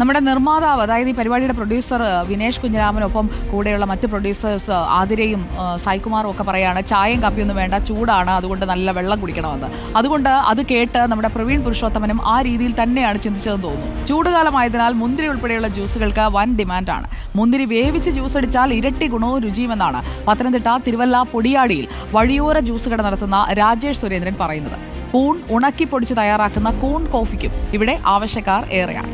നമ്മുടെ നിർമ്മാതാവ് അതായത് ഈ പരിപാടിയുടെ പ്രൊഡ്യൂസർ വിനേഷ് കുഞ്ഞിരാമനൊപ്പം കൂടെയുള്ള മറ്റ് പ്രൊഡ്യൂസേഴ്സ് ആതിരയും സായികുമാറും ഒക്കെ പറയാണ് ചായയും കാപ്പിയൊന്നും വേണ്ട ചൂടാണ് അതുകൊണ്ട് നല്ല വെള്ളം കുടിക്കണമെന്ന്. അതുകൊണ്ട് അത് കേട്ട് നമ്മുടെ പ്രവീൺ പുരുഷോത്തമനും ആ രീതിയിൽ തന്നെയാണ് ചിന്തിച്ചതെന്ന് തോന്നുന്നു. ചൂടുകാലമായതിനാൽ മുന്തിരി ഉൾപ്പെടെയുള്ള ജ്യൂസുകൾക്ക് വൻ ഡിമാൻഡാണ്. മുന്തിരി വേവിച്ച് ജ്യൂസ് അടിച്ചാൽ ഇരട്ടി ഗുണവും രുചിയുമെന്നാണ് പത്തനംതിട്ട തിരുവല്ല പൊടിയാടിയിൽ വഴിയോര ജ്യൂസ് കട നടത്തുന്ന രാജേഷ് സുരേന്ദ്രൻ പറയുന്നത്. കൂൺ ഉണക്കി പൊടിച്ച് തയ്യാറാക്കുന്ന കൂൺ കോഫിക്കും ഇവിടെ ആവശ്യക്കാർ ഏറെയാണ്.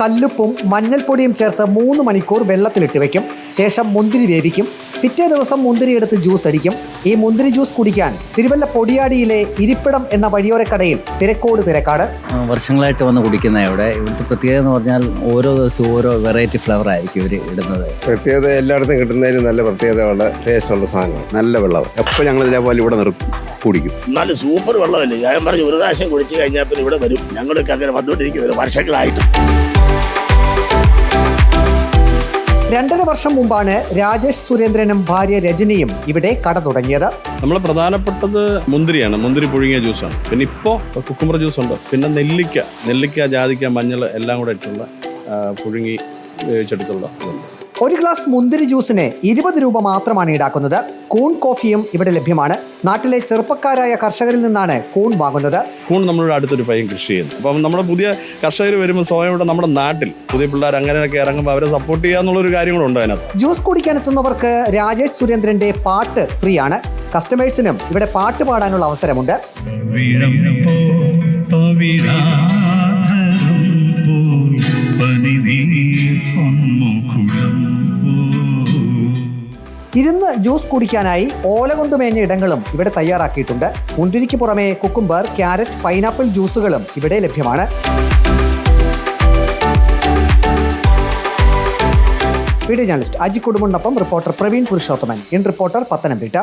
കല്ലുപ്പും മഞ്ഞൾപ്പൊടിയും ചേർത്ത് മൂന്ന് മണിക്കൂർ വെള്ളത്തിലിട്ട് വയ്ക്കും ശേഷം മുന്തിരി വേവിക്കും. പിറ്റേ ദിവസം മുന്തിരി എടുത്ത് ജ്യൂസ് അടിക്കും. ഈ മുന്തിരി ജ്യൂസ് കുടിക്കാൻ തിരുവല്ല പൊടിയാടിയിലെ ഇരിപ്പിടം എന്ന വഴിയോരക്കടയിൽ തിരക്കോട് തിരക്കാട്. വർഷങ്ങളായിട്ട് വന്ന് കുടിക്കുന്ന ഇവിടെ ഇവിടുത്തെ പ്രത്യേകത എന്ന് പറഞ്ഞാൽ ഓരോ ദിവസവും ഓരോ വെറൈറ്റി ഫ്ലവർ ആയിരിക്കും ഇവർ ഇടുന്നത്. പ്രത്യേകത എല്ലായിടത്തും കിട്ടുന്നതിൽ നല്ല പ്രത്യേകതയുള്ള ടേസ്റ്റുള്ള സാധനമാണ് നല്ല വെള്ളം എപ്പോൾ ഞങ്ങൾ ഇതേപോലെ ഇവിടെ നിർത്തി. കുടിക്കും. നല്ല സൂപ്പർ വെള്ളമല്ലേ? ഞാൻ പറഞ്ഞു ഒരു പ്രാവശ്യം കുടിച്ചു കഴിഞ്ഞാൽ പിന്നെ ഇവിടെ വരും. ഞങ്ങളൊക്കെ അങ്ങനെ വന്നുകൊണ്ടിരിക്കുന്നത് വർഷങ്ങളായിട്ട്. രണ്ടര വർഷം മുമ്പാണ് രാജേഷ് സുരേന്ദ്രനും ഭാര്യ രജനിയും ഇവിടെ കട തുടങ്ങിയത്. നമ്മൾ പ്രധാനപ്പെട്ടത് മുന്തിരിയാണ്. മുന്തിരി പുഴുങ്ങിയ ജ്യൂസാണ്. പിന്നെ ഇപ്പോ കുക്കുമ്പർ ജ്യൂസ് ഉണ്ട് പിന്നെ നെല്ലിക്ക. നെല്ലിക്ക ജാതിക്ക മഞ്ഞൾ എല്ലാം കൂടെ ഇട്ടുള്ള പുഴുങ്ങി വേവിച്ചെടുത്തുള്ള ഇതുണ്ട്. ഒരു ഗ്ലാസ് മുന്തിരി ജ്യൂസിന് ഇരുപത് രൂപ മാത്രമാണ് ഈടാക്കുന്നത്. കൂൺ കോഫിയും ഇവിടെ ലഭ്യമാണ്. നാട്ടിലെ ചെറുപ്പക്കാരായ കർഷകരിൽ നിന്നാണ് കൂൺ വാങ്ങുന്നത്. കൂൺ നമ്മളുടെ അടുത്തൊരു പയ്യൻ കൃഷി ചെയ്യുന്നു. അപ്പം നമ്മുടെ പുതിയ കർഷകർ വരുമ്പോൾ സ്വയം ഇവിടെ നമ്മുടെ നാട്ടിൽ പുതിയ പിള്ളേർ അങ്ങനെയൊക്കെ ഇറങ്ങുമ്പോൾ അവരെ സപ്പോർട്ട് ചെയ്യുക എന്നുള്ളൊരു കാര്യങ്ങളുണ്ട് അതിനകത്ത്. ജ്യൂസ് കുടിക്കാൻ എത്തുന്നവർക്ക് രാജേഷ് സുരേന്ദ്രന്റെ പാട്ട് ഫ്രീ ആണ്. കസ്റ്റമേഴ്സിനും ഇവിടെ പാട്ട് പാടാനുള്ള അവസരമുണ്ട്. ഇരുന്ന് ജ്യൂസ് കുടിക്കാനായി ഓല കൊണ്ട് മേഞ്ഞ ഇടങ്ങളും ഇവിടെ തയ്യാറാക്കിയിട്ടുണ്ട്. മുന്തിരിക്ക് പുറമെ കുക്കുംബർ ക്യാരറ്റ് പൈനാപ്പിൾ ജ്യൂസുകളും ഇവിടെ ലഭ്യമാണ്. Video journalist Aji കുടുംബിനൊപ്പം reporter Praveen Purushothaman. In reporter Pathanamthitta.